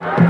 কে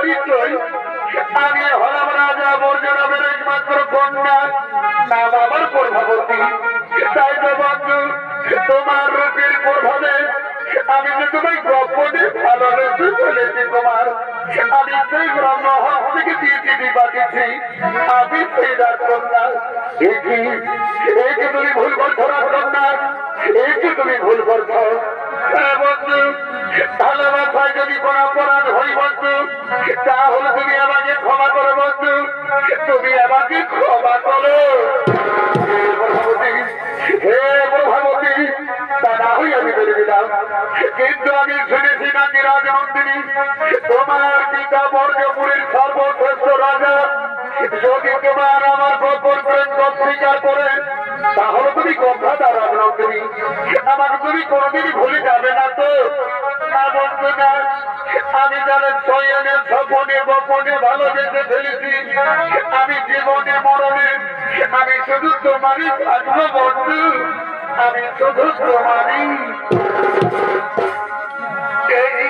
পরিচয়। আমি হলাম রাজা বর্জনাবের একমাত্র কন্যা। নাম আমার প্রভাবতী। তাই তো বন্ধু। তোমার রূপের প্রভাবে। আমি যে তোমায় তুমি ভুল করছ? হ্যাঁ বন্ধু। ভালোবাসায় যদি কোন অপরাধ হই বন্ধু, তাহলে তুমি আমাকে ক্ষমা করো, বন্ধু। তুমি আমাকে ক্ষমা করো। হে প্রভাবতী তা না হই আমি মেনে দিলাম। কিন্তু আমি শুনেছি নাকি রাজমন্ত্রী, তোমার পিতা বর্গপুরের সর্বশ্রেষ্ঠ রাজা যদি তোমার আমার গোপন প্রেম স্বীকার করে, তাহলে তুমি কথা দাও রাজমন্ত্রী আমাকে তুমি ভুলে যাবে না তো। আমি জানেন সয়নে স্বপনে, গোপনে ভালোবেসে ফেলেছি। আমি জীবনে মরণে, আমি শুধু তোমারই থাকব বন্ধু। আমি শুধু তোমারই। এই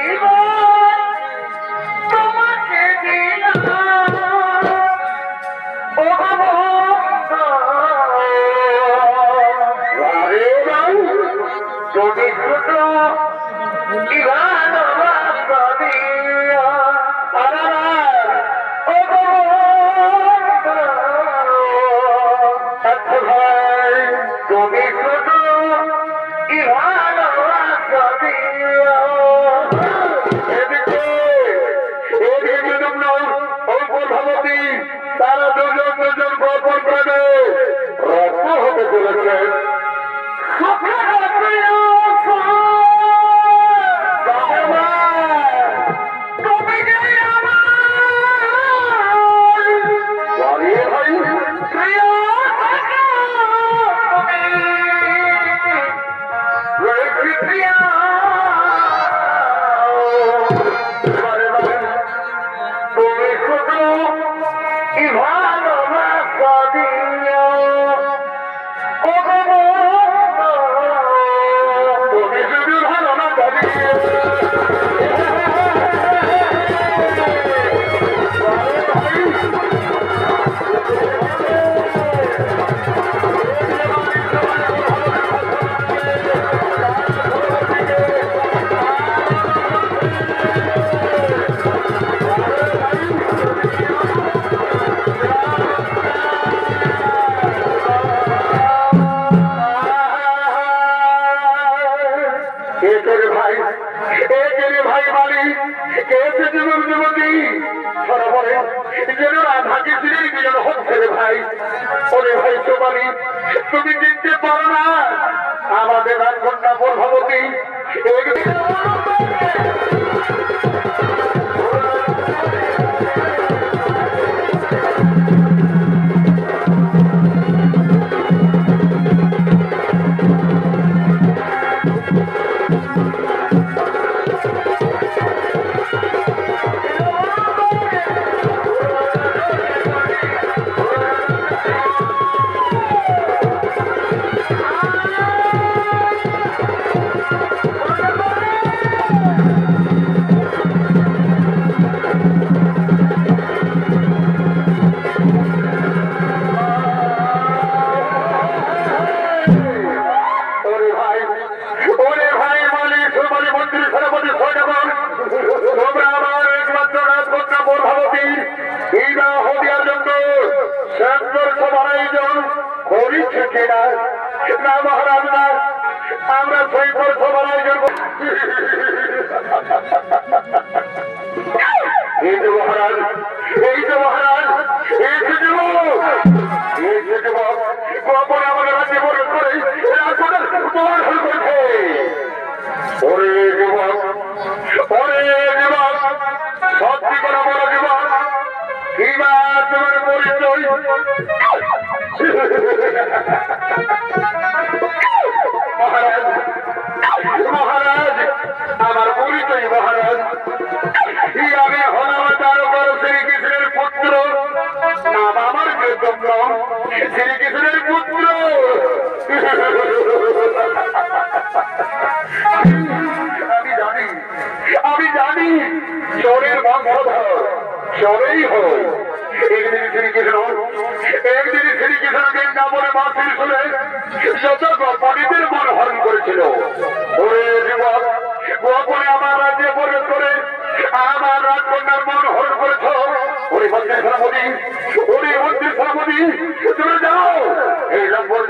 তুমি যেন ওরে ভাই সোমালি তুমি চিনতে পারো না। আমাদের ঘণ্টা প্রভাবতী ওরে না, মহারাজ আমরা সৈকর সভার আয়োজন এই যে মহারাজ, এই যে মহারাজ, এই যে এই যে যুবক, গোপনে আমাদের রাজ্যে প্রবেশ করে রাজপথের বহন করছে ওরে যুবক ওরে যুবক, সত্যি করে বলো যুবক কিবা আমার পরিচয় মহারাজ আমি হলাম তার উপর শ্রীকৃষ্ণের পুত্র। নাম আমার যোগ্য শ্রীকৃষ্ণের পুত্র। আমি জানি আমি জানি, চোরের বংশধর, চোরেই একদিন শ্রীকৃষ্ণ একদিন শ্রীকৃষ্ণ বৃন্দাবনে মাসির শুনে যত গোপনীদের মন হরণ করেছিল। ওরে যুবক গোপনে আমার রাজ্যে প্রবেশ করে আমার রাজকন্যার মন হরণ করেছ। ওরে মন্ত্রী সেনাপতি, ওরে মন্ত্রী সেনাপতি তুমি যাও। এই লম্বর